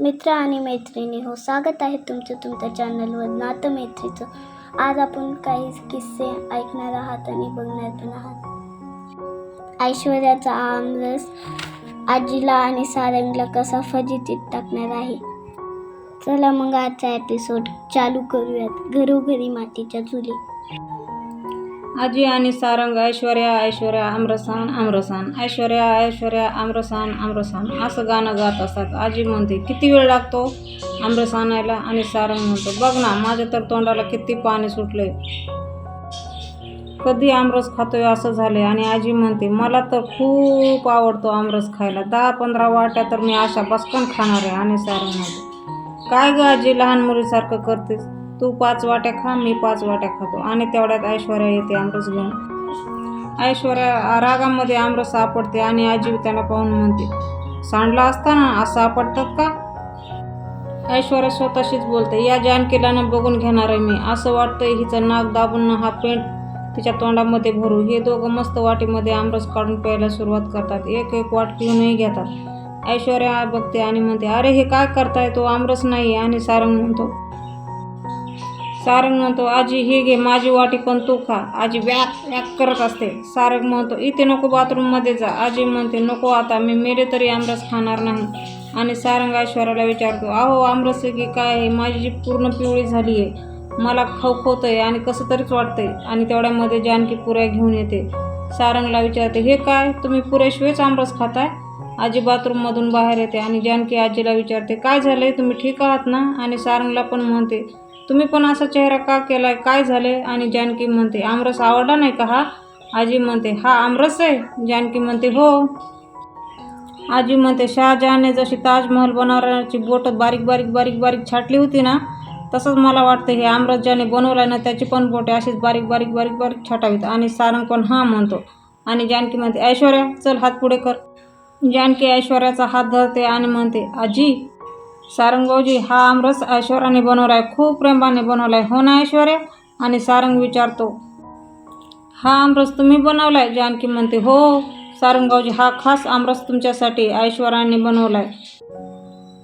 मित्र आणि मैत्रिणी हो स्वागत आहे तुमचं तुमच्या चॅनलवर नातं मैत्रीचं. आज आपण काही किस्से ऐकणार आहात आणि बघणार पण आहात. ऐश्वर्याचा आमरस आजीला आणि सारंगला कसा फजितीत टाकणार आहे? चला मग आजचा एपिसोड चालू करूयात घरोघरी मातीच्या चुली आजी आणि सारंग ऐश्वर्या ऐश्वर्या आम्रसान आम्रसान ऐश्वर्या ऐश्वर्या आम्रसान आम्रसान असं गाणं गात असतात. आजी म्हणते किती वेळ लागतो? आम्रसान यायला आणि सारंग म्हणतो बघ ना माझ्या तर तोंडाला किती पाणी सुटले कधी आमरस खातोय असं झाले आणि आजी म्हणते मला तर खूप आवडतो आमरस खायला. दहा पंधरा वाट्या तर मी अशा बसकन खाणार आहे. आणि सारंग म्हणते काय गं आजी लहान मुलीसारखं करतेस? तू पाच वाट्या खा मी पाच वाट्या खातो. आणि तेवढ्यात ऐश्वर्या येते आमरस घेऊन. ऐश्वर्या रागामध्ये आमरस सापडते आणि आजी त्यांना पाहून म्हणते सांडला असताना असं सापडतात का? ऐश्वर्या स्वतःशीच बोलते या जानकीलाना बघून घेणार आहे मी. असं वाटतंय हिचं नाक दाबून हा पेंट तिच्या तोंडामध्ये भरू. हे दोघं मस्त वाटीमध्ये आमरस काढून प्यायला सुरुवात करतात. एक एक वाट पिऊनही घेतात. ऐश्वर्या बघते आणि म्हणते अरे हे काय करताय? तो आमरस नाही आणि सारंग म्हणतो सारंग म्हणतो आजी हे घे माझी वाटी पण तू खा. आजी वॅक वॅक करत असते. सारंग म्हणतो इथे नको बाथरूममध्ये जा. आजी म्हणते नको आता मी मेले तरी आमरस खाणार नाही. आणि सारंग ऐश्वर्याला विचारतो अहो आमरस की काय आहे? माझी जी पूर्ण पिवळी झाली आहे मला खवखवतंय आणि कसं तरीच वाटतंय. आणि तेवढ्यामध्ये जानकी पुऱ्या घेऊन येते. सारंगला विचारते हे काय? तुम्ही पुऱ्याशिवायच आमरस खाताय? आजी बाथरूममधून बाहेर येते आणि जानकी आजीला विचारते काय झालं आहे तुम्ही ठीक आहात ना? आणि सारंगला पण म्हणते तुम्ही पण असा चेहरा का केलाय? काय झाले आणि जानकी म्हणते आमरस आवडला नाही का हा? आजी म्हणते हा आमरस आहे. जानकी म्हणते हो. आजी म्हणते शहाजहाने जशी ताजमहल बनवण्याची बोट बारीक बारीक बारीक बारीक छाटली होती ना तसंच मला वाटतं हे आमरस ज्याने बनवलं ना त्याची पण बोटे अशीच बारीक बारीक बारीक बारीक छाटावीत. आणि सारंग पण हां म्हणतो. आणि जानकी म्हणते ऐश्वर्या चल हात पुढे कर. जानकी ऐश्वर्याचा हात धरते आणि म्हणते आजी सारंगभाऊजी हा आमरस ऐश्वर्याने बनवलाय खूप प्रेमाने बनवलाय. हो ना ऐश्वर्या? आणि सारंग विचारतो हा आमरस तुम्ही बनवलाय? जानकी म्हणते हो सारंगभाऊजी हा खास आमरस तुमच्यासाठी ऐश्वर्याने बनवलाय.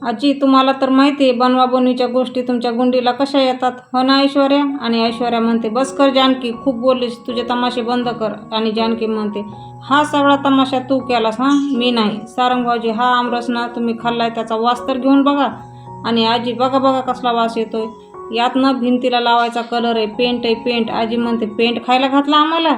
आजी तुम्हाला तर माहिती आहे बनवाबनवीच्या गोष्टी तुमच्या गुंडीला कशा येतात. हो ना ऐश्वर्या? आणि ऐश्वर्या म्हणते बस कर जानकी खूप बोललीस तुझे तमाशे बंद कर. आणि जानकी म्हणते हा सगळा तमाशा तू केलास हां? मी नाही. सारंग भाऊजी हा आमरस ना तुम्ही खाल्लाय त्याचा वास तर घेऊन बघा. आणि आजी बघा बघा कसला वास येतोय. यात न भिंतीला लावायचा कलर आहे पेंट आहे पेंट आजी म्हणते पेंट खायला घातला आम्हाला?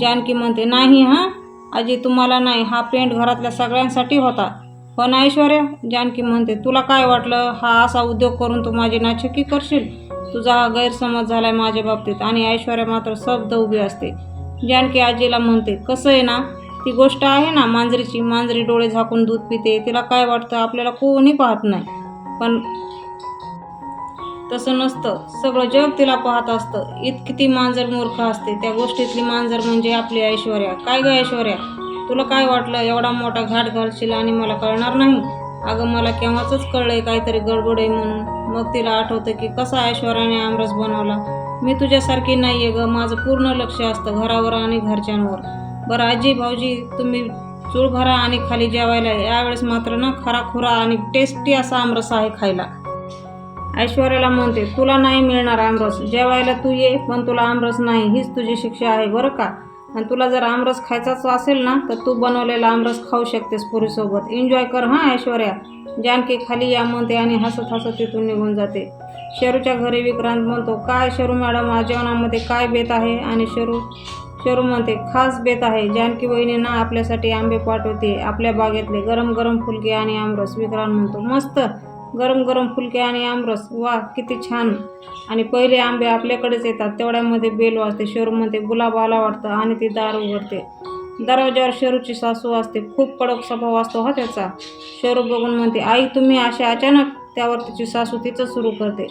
जानकी म्हणते नाही हां? आजी तुम्हाला नाही. हा पेंट घरातल्या सगळ्यांसाठी होता. हो ना ऐश्वर्या? जानकी म्हणते तुला काय वाटलं? हा असा उद्योग करून तू माझी नाचकी करशील? तुझा हा गैरसमज झालाय माझ्या बाबतीत आणि ऐश्वर्या मात्र शब्द उभी असते. जानकी आजीला म्हणते कसं आहे ना? ती गोष्ट आहे ना मांजरीची? मांजरी डोळे झाकून दूध पिते. तिला काय वाटतं? आपल्याला कोणी पाहत नाही. पण तसं नसतं. सगळं जग तिला पाहत असतं. इतकी ती मांजर मूर्ख असते. त्या गोष्टीतली मांजर म्हणजे आपली ऐश्वर्या. काय ग ऐश्वर्या? तुला काय वाटलं? एवढा मोठा घाट घालशील आणि मला कळणार नाही? अगं मला केव्हाच कळलंय काहीतरी गडबड आहे म्हणून. मग तिला आठवतं की कसा ऐश्वर्याने आमरस बनवला. मी तुझ्यासारखी नाही आहे गं. माझं पूर्ण लक्ष असतं घरावर आणि घरच्यांवर. बरं आजी भाऊजी तुम्ही चूळ भरा आणि खाली जेवायला यावेळेस मात्र ना खरा खुरा आणि टेस्टी असा आमरस आहे खायला. ऐश्वर्याला म्हणते तुला नाही मिळणार आमरस. जेवायला तू ये पण तुला आमरस नाही. हीच तुझी शिक्षा आहे बरं का? आणि तुला जर आमरस खायचाच असेल ना तर तू बनवलेला आमरस खाऊ शकतेस पुरीसोबत. एन्जॉय कर हां ऐश्वर्या. जानकी खाली या म्हणते आणि हसत हसत तिथून निघून जाते. शरूच्या घरी विक्रांत म्हणतो काय शरू मॅडम आज जेवणामध्ये काय बेत आहे? आणि शरू शरू म्हणते खास बेत आहे. जानकी बहिणींना आपल्यासाठी आंबे पाठवते आपल्या बागेतले गरम गरम फुलके आणि आमरस. विक्रांत म्हणतो मस्त. गरम गरम फुलके आणि आमरस. वा किती छान. आणि पहिले आंबे आपल्याकडेच येतात. तेवढ्यामध्ये बेल वाजते शेरूमध्ये गुलाब आला वाटतं आणि ती दार उघडते. दरवाज्यावर शेरूची सासू असते खूप कडक स्वभाव असतो हा त्याचा. शेरू बघून म्हणते आई तुम्ही अशा अचानक त्यावर तिची सासू तिचं सुरू करते.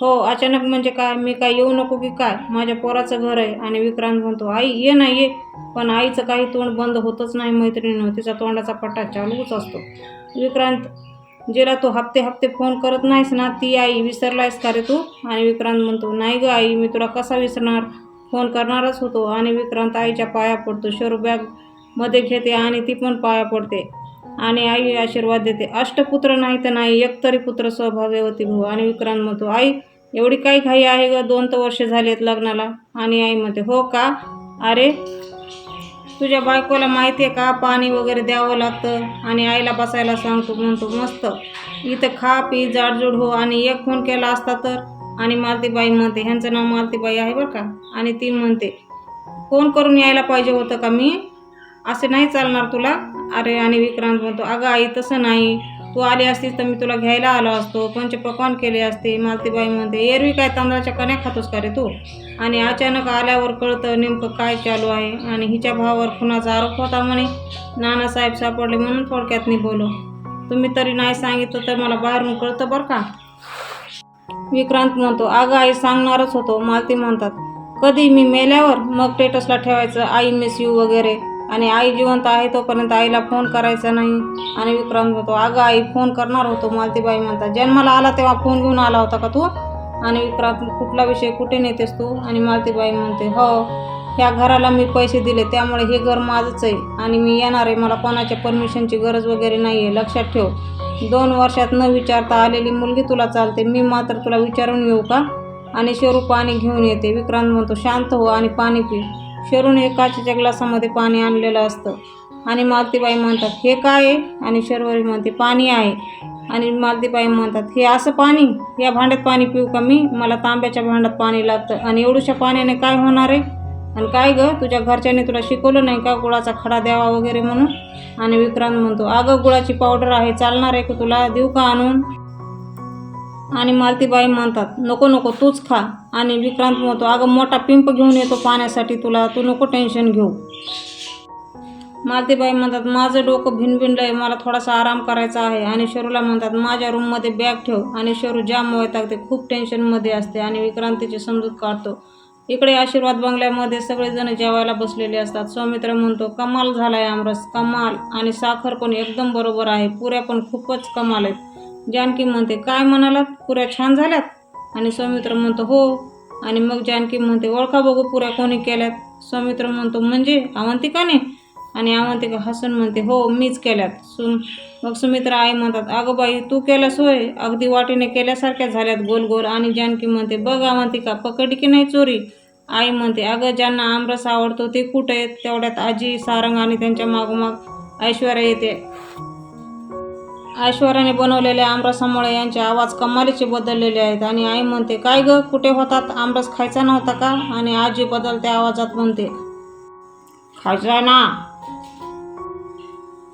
हो अचानक म्हणजे काय? मी काय येऊ नको की काय? माझ्या पोराचं घर आहे. आणि विक्रांत म्हणतो आई ये ना ये. पण आईचं काही तोंड बंद होतच नाही मैत्रिणीनं. तिचा तोंडाचा पट्टा चालूच असतो. विक्रांत जिला तू हप्ते हप्ते फोन करत नाहीस ना ती आई विसरलायस का रे तू? आणि विक्रांत म्हणतो नाही ग आई मी तुला कसा विसरणार? फोन करणारच होतो. आणि विक्रांत आईच्या पाया पडतो शरू बॅगमध्ये घेते आणि ती पण पाया पडते. आणि आई आशीर्वाद देते अष्टपुत्र नाही तर नाही एक तरी पुत्र सौभाग्यवती भाऊ. आणि विक्रांत म्हणतो आई एवढी काही घाई आहे ग? दोन तर वर्ष झाली आहेत लग्नाला. आणि आई म्हणते हो का? अरे तुझ्या बायकोला माहिती आहे का? पाणी वगैरे द्यावं लागतं आणि आईला बसायला सांगतो म्हणतो मस्त. इथं खा पी जाडजूड हो. आणि एक फोन केला असता तर? आणि मालतीबाई म्हणते ह्यांचं नाव मालतीबाई आहे बरं का? आणि ती म्हणते फोन करून यायला पाहिजे होतं का मी? असे नाही चालणार तुला? अरे आणि विक्रांत म्हणतो अगं आई तसं नाही. तू आली असतीस तर मी तुला घ्यायला आलो असतो. पंचपक्वान केले असते? मालतीबाई म्हणते एरवी काय तांदळाच्या कण्या खातोस का रे तू? आणि अचानक आल्यावर कळतं नेमकं काय चालू आहे. आणि हिच्या भावावर खुनाचा आरोप होता म्हणे? नानासाहेब सापडले म्हणून थोडक्यात नाही बोलो तुम्ही तरी नाही सांगितलं तर मला बाहेरून कळतं बरं का? विक्रांत म्हणतो अगं आई सांगणारच होतो. मालती म्हणतात कधी? मी मेल्यावर? मग टेटसला ठेवायचं? आई मिस यू वगैरे. आणि आई जिवंत आहे तोपर्यंत आईला फोन करायचा नाही. आणि विक्रांत म्हणतो अगं आई फोन करणार होतो. मालतीबाई म्हणतात जन्माला आला तेव्हा फोन घेऊन आला होता का तू? आणि विक्रांत कुठला विषय? कुठे नेतेस तू? आणि मालतीबाई म्हणते हो ह्या घराला मी पैसे दिले त्यामुळे हे घर माझंच आहे. आणि मी येणार आहे मला कोणाच्या परमिशनची गरज वगैरे नाही आहे लक्षात ठेव दोन वर्षात न विचारता आलेली मुलगी तुला चालते. मी मात्र तुला विचारून येऊ का? आणि शेरू पाणी घेऊन येते. विक्रांत म्हणतो शांत हो आणि पाणी पी. शरून हे काचेच्या ग्लासामध्ये पाणी आणलेलं असतं. आणि मालतीबाई म्हणतात हे काय आहे? आणि शर्वरी म्हणते पाणी आहे. आणि मालतीबाई म्हणतात हे असं पाणी? या भांड्यात पाणी पिऊ का मी? मला तांब्याच्या भांड्यात पाणी लागतं. आणि एवढ्याशा पाण्याने काय होणार आहे? आणि काय गं? तुझ्या घरच्याने तुला शिकवलं नाही का गुळाचा खडा द्यावा वगैरे म्हणून? आणि विक्रांत म्हणतो अगं गुळाची पावडर आहे चालणार आहे का तुला? देऊ का आणून? आणि मालतीबाई म्हणतात नको नको तूच खा. आणि विक्रांत म्हणतो अगं मोठा पिंप घेऊन येतो पाण्यासाठी तुला तू नको टेन्शन घेऊ. मालतीबाई म्हणतात माझं डोकं भिनभिनलं आहे मला थोडासा आराम करायचा आहे. आणि शरूला म्हणतात माझ्या रूममध्ये बॅग ठेव. आणि शरू जाम वैतागते खूप टेन्शनमध्ये असते आणि विक्रांतीची समजूत काढतो. इकडे आशीर्वाद बंगल्यामध्ये सगळेजण जेवायला बसलेले असतात. सौमित्र म्हणतो कमाल झालाय आमरस कमाल. आणि साखर पण एकदम बरोबर आहे पुऱ्या पण खूपच कमाल आहेत. जानकी म्हणते काय म्हणालात? पुऱ्या छान झाल्यात? आणि सौमित्र म्हणतो हो. आणि मग जानकी म्हणते ओळखा बघू पुऱ्या कोणी केल्यात. सौमित्र म्हणतो म्हणजे? अवंतिकाने आणि अवंतिका हसून म्हणते हो मीच केल्यात. सुम मग सुमित्रा आई म्हणतात अगं बाई तू केल्यास होय? अगदी वाटेने केल्यासारख्या झाल्यात गोल गोल. आणि जानकी म्हणते बघ अवंतिका पकडली की नाही चोरी? आई म्हणते अगं ज्यांना आमरस आवडतो ते कुठे आहेत? तेवढ्यात आजी सारंग आणि त्यांच्या मागोमाग ऐश्वर्या येते. ऐश्वर्याने बनवलेल्या आमरसामुळे यांचे आवाज कमालीचे बदललेले आहेत. आणि आई म्हणते काय ग कुठे होतात? आमरस खायचा नव्हता का? आणि आजी बदलत्या आवाजात म्हणते खायचा ना.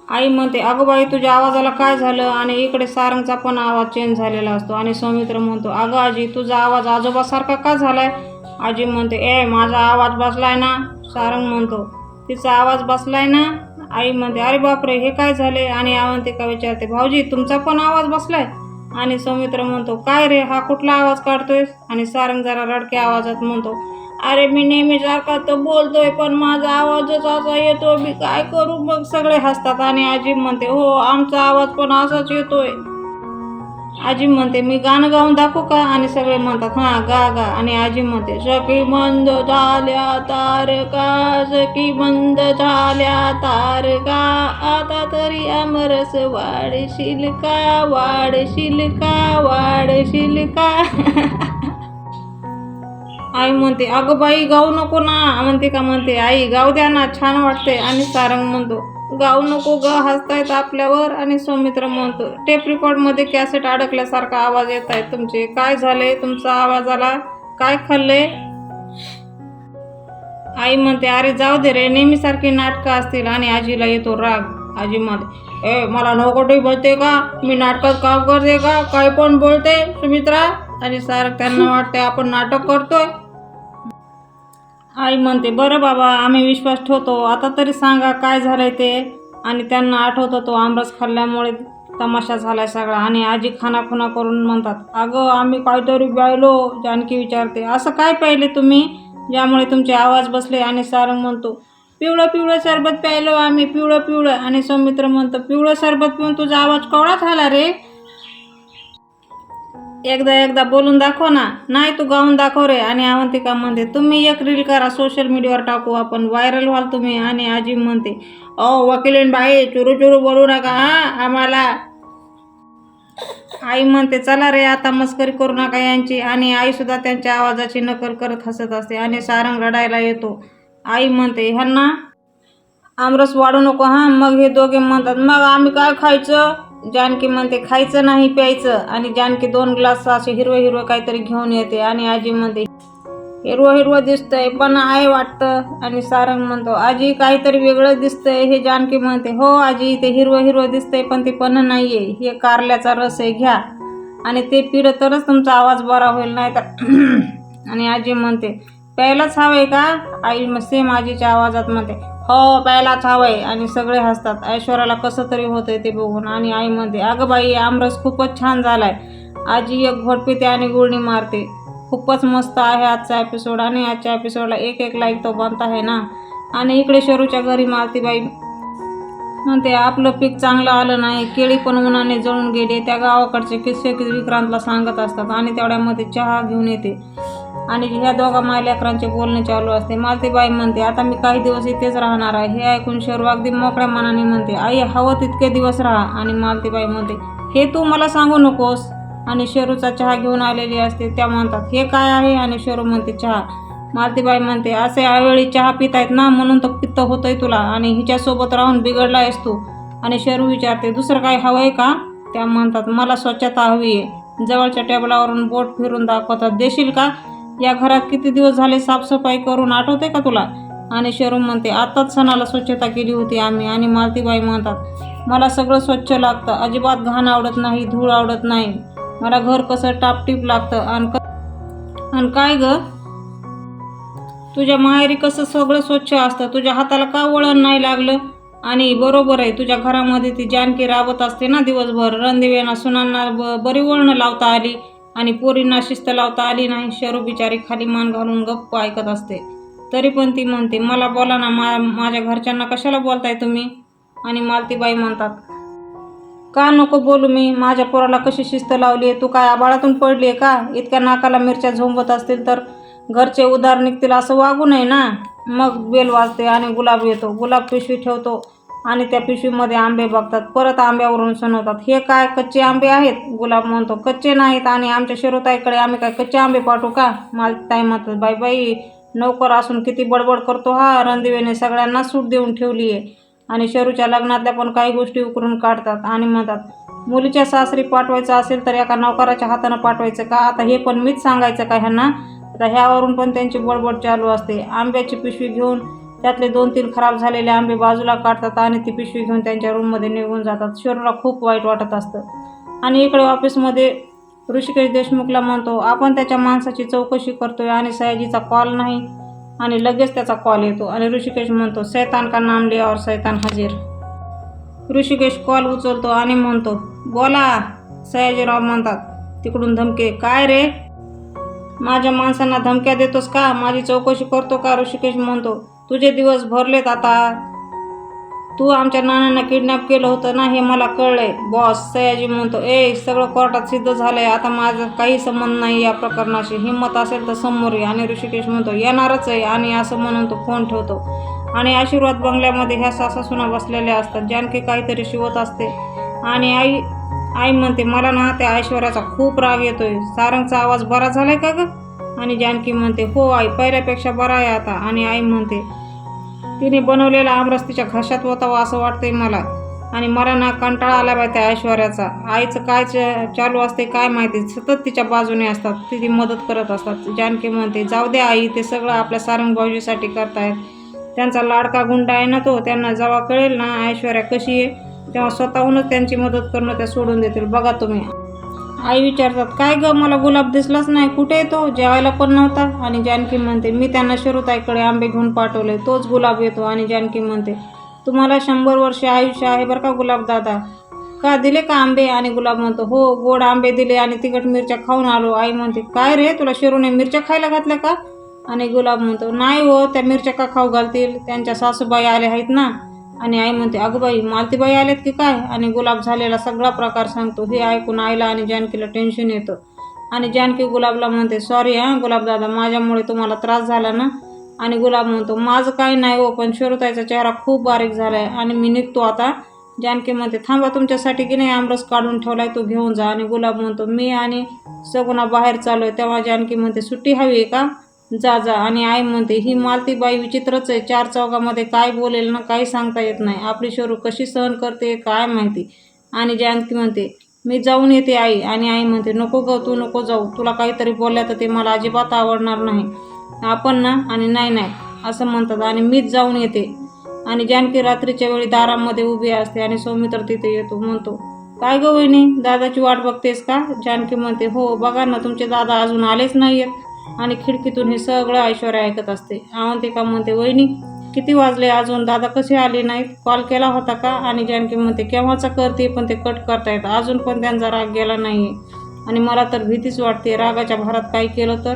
आई म्हणते अगं बाई तुझ्या आवाजाला काय झालं? आणि इकडे सारंगचा पण आवाज चेंज झालेला असतो. आणि सौमित्र म्हणतो अगं आजी तुझा आवाज आजोबासारखा का झालाय? आजी म्हणते ए माझा आवाज बसलाय ना. सारंग म्हणतो तिचा आवाज बसलाय ना? आई म्हणते अरे बापरे हे काय झाले आणि अवंतिका विचारते भाऊजी तुमचा पण आवाज बसलाय? आणि सौमित्र म्हणतो काय रे हा कुठला आवाज काढतोय आणि सारंग जरा रडक्या आवाजात म्हणतो अरे मी नेहमी सारखा तर बोलतोय पण माझा आवाजच असा येतो मी काय करू मग? सगळे हसतात आणि आजी म्हणते हो आमचा आवाज पण असाच येतोय. आजी म्हणते मी गाणं गाऊन दाखवू का? आणि सगळे म्हणतात हां गा गा. आणि आजी म्हणते सखी मंद झाल्या तारका सखी मंद झाल्या तारका आता तरी अमरस वाढशील का? वाढशील का? वाढशील का? आई म्हणते अगं बाई गाऊ नको ना. म्हणते का म्हणते आई गाऊ द्या ना छान वाटते आणि सारंग म्हणतो गाऊ नको ग हसतायत आपल्यावर. आणि सौमित्र म्हणतो टेप रेकॉर्डमध्ये कॅसेट अडकल्यासारखा आवाज येत आहे तुमचे. काय झाले तुमचा आवाजाला काय खाल्ले? आई म्हणते अरे जाऊ दे रे नेहमीसारखी नाटकं असतील. आणि आजीला येतो राग. आजी म्हणते ए मला नोकटी बोलते का? मी नाटकात काम करते का? काय पण बोलते सुमित्रा? आणि सारखं त्यांना वाटते आपण नाटक करतोय. आई म्हणते बरं बाबा आम्ही विश्वास ठेवतो. आता तरी सांगा काय झालंय ते. आणि त्यांना आठवतं तो आमरस खाल्ल्यामुळे तमाशा झालाय सगळा. आणि आजी खानाखुना करून म्हणतात अगं आम्ही काहीतरी बायलो जानकी विचारते असं काय पाहिले तुम्ही? ज्यामुळे तुमचे आवाज बसले आणि सारंग म्हणतो पिवळं पिवळं सरबत प्यायलो आम्ही पिवळं पिवळं. आणि सौमित्र म्हणतो पिवळं सरबत पिऊन तुझा आवाज कवळा झाला रे. एकदा एकदा बोलून दाखव ना. नाही तू गाऊन दाखव रे. आणि अवंतिका म्हणते तुम्ही एक रील करा सोशल मीडियावर टाकू आपण. व्हायरल व्हाल तुम्ही. आणि आजी म्हणते ओ वकिलीन बाई चुरू चुरू बोलू नका हा आम्हाला. आई म्हणते चला रे आता मस्करी करू नका यांची. आणि आईसुद्धा त्यांच्या आवाजाची नकल करत हसत असते आणि सारंग रडायला येतो. आई म्हणते ह्यांना आमरस वाढू नको हां. मग हे दोघे म्हणतात मग आम्ही काय खायचं? जानकी म्हणते खायचं नाही प्यायचं. आणि जानकी दोन ग्लास असे हिरवं हिरवं काहीतरी घेऊन येते आणि आजी म्हणते हिरवं हिरवं दिसतंय पण आहे वाटतं. आणि सारंग म्हणतो आजी काहीतरी वेगळं दिसतंय. हे जानकी म्हणते हो आजी ते हिरवं हिरवं दिसतंय पण ते पण नाही आहे हे कारल्याचा रस आहे घ्या. आणि ते पिलं तरच तुमचा आवाज बरा होईल नाही तर आणि आजी म्हणते प्यायलाच हवं आहे का? आई सेम आजीच्या आवाजात म्हणते हो प्यायलाच हवंय आणि सगळे हसतात. ऐश्वर्याला कसं तरी होतंय ते बघून आणि आई म्हणते अगं बाई आमरस खूपच छान झालाय. आजी एक घोट पिते आणि गुळणी मारते. खूपच मस्त आहे आजचा एपिसोड आणि आजच्या एपिसोडला एक एक लाईक तो बनत आहे ना. आणि इकडे शरूच्या घरी मालतीबाई म्हणते आपलं पीक चांगलं आलं नाही. केळी पण उन्हाने जळून गेले त्या गावाकडचे किस्से विक्रांतला सांगत असतात आणि तेवढ्यामध्ये चहा घेऊन येते. आणि ह्या दोघा मायलेकरांचे बोलणे चालू असते. मालतीबाई म्हणते आता मी काही दिवस इथेच राहणार आहे. हे ऐकून शरू अगदी मोकळ्या मनाने म्हणते आई हवं तितके दिवस राहा. आणि मालतीबाई म्हणते हे तू मला सांगू नकोस. आणि शेरूचा चहा घेऊन आलेली असते त्या म्हणतात हे काय आहे? आणि शेरू म्हणते चहा. मालतीबाई म्हणते असे यावेळी चहा पितायत ना म्हणून तर पित्त होतंय तुला आणि हिच्यासोबत राहून बिघडला आहेस तू. आणि शेरू विचारते दुसरं काय हवं आहे का? त्या म्हणतात मला स्वच्छता हवी आहे जवळच्या टेबलावरून बोट फिरून दाखवतात. देशील का? या घरात किती दिवस झाले साफसफाई करून आठवते का तुला? आणि शरूम म्हणते आत्ताच सणाला स्वच्छता केली होती आम्ही आणि मालतीबाई म्हणतात मला सगळं स्वच्छ लागतं अजिबात घाण आवडत नाही धूळ आवडत नाही. मला घर कसं टापटीप लागतं आणि आणि काय ग? तुझ्या माहेरी कसं सगळं स्वच्छ असतं तुझ्या हाताला का वळण नाही लागलं? आणि बरोबर आहे तुझ्या घरामध्ये ती जानकी राबत असते ना दिवसभर रणदिव्यांना सुनांना ब बरी वळणं लावता आली. आणि पोरींना शिस्त लावता आली नाही शरू बिचारी खाली मान घालून गप्प ऐकत असते. तरी पण ती म्हणते मला बोला ना मा माझ्या घरच्यांना कशाला बोलताय तुम्ही? आणि मालतीबाई म्हणतात का नको बोलू मी? माझ्या पोराला कशी शिस्त लावली आहे? तू काय आबाळातून पडली आहे का? इतक्या नाकाला मिरच्या झोंबत असतील तर घरचे उदार निघतील असं वागू नये ना? मग बेल वाजते आणि गुलाब येतो. गुलाब पिशवी ठेवतो. आणि त्या पिशवीमध्ये आंबे बघतात. परत आंब्यावरून सणवतात. हे काय कच्चे आंबे आहेत? गुलाब म्हणतो कच्चे नाहीत आणि आमच्या शिरोताईकडे आम्ही काय कच्चे आंबे पाठवू का? मला ताई म्हणतात बाई बाई नोकर असून किती बडबड करतो हा? रणदिवेने सगळ्यांना सूट देऊन ठेवली आहे. आणि शरूच्या लग्नातल्या पण काही गोष्टी उकरून काढतात आणि म्हणतात मुलीच्या सासरी पाठवायचं असेल तर एका नौकराच्या हातानं पाठवायचं का? आता हे पण मीच सांगायचं का ह्यांना? आता ह्यावरून पण त्यांची बडबड चालू असते. आंब्याची पिशवी घेऊन त्यातले दोन तीन खराब झालेले आंबे बाजूला काढतात आणि ती पिशवी घेऊन त्यांच्या रूममध्ये निघून जातात. शरीराला खूप वाईट वाटत असतं. आणि इकडे ऑफिसमध्ये ऋषिकेश देशमुखला म्हणतो आपण त्याच्या माणसाची चौकशी करतोय आणि सयाजीचा कॉल नाही आणि लगेच त्याचा कॉल येतो. आणि ऋषिकेश म्हणतो सैतान का नाम लिया और सैतान हजीर. ऋषिकेश कॉल उचलतो आणि म्हणतो बोला सयाजीराव म्हणतात. तिकडून धमके काय रे? माझ्या माणसांना धमक्या देतोस का? माझी चौकशी करतो का? ऋषिकेश म्हणतो तुझे दिवस भरलेत आता. तू आमच्या नानांना किडनॅप केलं होतं ना हे मला कळलंय. बॉस सयाजी म्हणतो ए सगळं कोर्टात सिद्ध झालंय. आता माझं काही संबंध नाही या प्रकरणाशी. हिंमत असेल तर समोर ये. आणि ऋषिकेश म्हणतो येणारच आहे. आणि असं म्हणून तो फोन ठेवतो. आणि आशीर्वाद बंगल्यामध्ये ह्या सासासुना बसलेल्या असतात. जानकी काहीतरी शिवत असते. आणि आई आई म्हणते मला ना त्या ऐश्वर्याचा खूप राग येतोय. सारंगचा आवाज बरा झालाय का ग? आणि जानकी म्हणते हो आई पहिल्यापेक्षा बरा आहे आता. आणि आई म्हणते तिने बनवलेला आमरस तिच्या घशात होतावा असं वाटतंय मला. आणि मला ना कंटाळा आला बाय त्या ऐश्वर्याचा. आईचं काय च- चालू असते काय माहिती? सतत तिच्या बाजूने असतात. तिची मदत करत असतात. जानकी म्हणते जाऊ दे आई ते सगळं आपल्या सारंग भाऊजीसाठी करतायत. त्यांचा लाडका गुंडा आहे ना तो त्यांना जेव्हा कळेल ना ऐश्वर्या कशी आहे तेव्हा स्वतःहूनच त्यांची मदत करणं त्या सोडून देतील. बघा तुम्ही. आई विचारतात काय ग मला गुलाब दिसलाच नाही कुठे तो? जेवायला पण नव्हता आणि जानकी म्हणते मी त्यांना शिरुताईकडे आंबे घेऊन पाठवले तोच गुलाब येतो. आणि जानकी म्हणते तुम्हाला शंभर वर्षे आयुष्य आहे बरं का गुलाब दादा? का दिले का आंबे? आणि गुलाब म्हणतो हो गोड आंबे दिले आणि तिखट मिरच्या खाऊन आलो. आई म्हणते काय रे तुला शेरूने मिरच्या खायला घातल्या का? आणि गुलाब म्हणतो नाही हो त्या मिरच्या का खाऊ घालतील? त्यांच्या सासूबाई आल्या आहेत ना. आणि आई म्हणते अगं बाई मालतीबाई आल्यात की काय? आणि गुलाब झालेला सगळा प्रकार सांगतो. हे ऐकून आईला आणि जानकीला टेन्शन येतं. आणि जानकी गुलाबला म्हणते सॉरी हां गुलाबदादा माझ्यामुळे तुम्हाला त्रास झाला ना? आणि गुलाब म्हणतो माझं काही नाही हो पण शोरताईचा चेहरा खूप बारीक झाला आहे आणि मी निघतो आता. जानकी म्हणते थांबा तुमच्यासाठी की नाही आमरस काढून ठेवलाय तो घेऊन जा. आणि गुलाब म्हणतो मी आणि सगुणा बाहेर चालू आहे तेव्हा जानकी म्हणते सुट्टी हवी आहे का? जा जा. आणि आई म्हणते ही मालती बाई विचित्रच आहे. चार चौकामध्ये काय बोलेल ना काही सांगता येत नाही. आपली शोरू कशी सहन करते काय माहिती? आणि जानकी म्हणते मी जाऊन येते आई. आणि आई म्हणते नको ग तू नको जाऊ. तुला काहीतरी बोलल्या तर ते मला अजिबात आवडणार नाही. आपण ना? आणि नाही नाही. असं म्हणतात. आणि मीच जाऊन येते. आणि जानकी रात्रीच्या वेळी दारामध्ये उभी असते आणि सौमित्र तिथे येतो म्हणतो काय ग वहिनी दादाची वाट बघतेस का? जानकी म्हणते हो बघा ना तुमचे दादा अजून आलेच नाही आहेत आणि खिडकीतून हे सगळं ऐश्वर्या ऐकत असते. अवंतिका म्हणते वहिनी किती वाजले? अजून दादा कसे आले नाहीत? कॉल केला होता का? आणि जानकी म्हणते केव्हाचा करते? पण ते कट करतायत. अजून पण त्यांचा राग गेला नाही आणि मला तर भीतीच वाटते रागाच्या भरात काय केलं तर?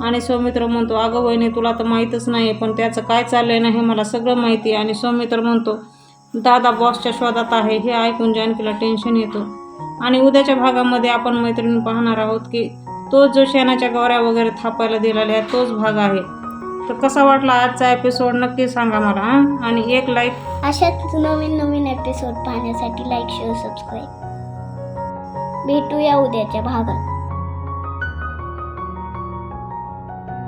आणि सौमित्र म्हणतो अगं वहिनी तुला तर माहीतच नाही पण त्याचं काय चाललंय ना हे मला सगळं माहिती आहे. आणि सौमित्र म्हणतो दादा बॉसच्या शोधात आहे. हे ऐकून जानकीला टेन्शन येतो. आणि उद्याच्या भागामध्ये आपण मैत्रिणी पाहणार आहोत की तोच जो शेणाच्या गवऱ्या वगैरे थापायला दिलेला आहे तोच भाग आहे. तर कसा वाटला आजचा एपिसोड नक्की सांगा मला हां? आणि एक लाईक अशाच नवीन नवीन एपिसोड पाहण्यासाठी लाईक शेअर सबस्क्राईब भेटूया उद्याच्या भागात.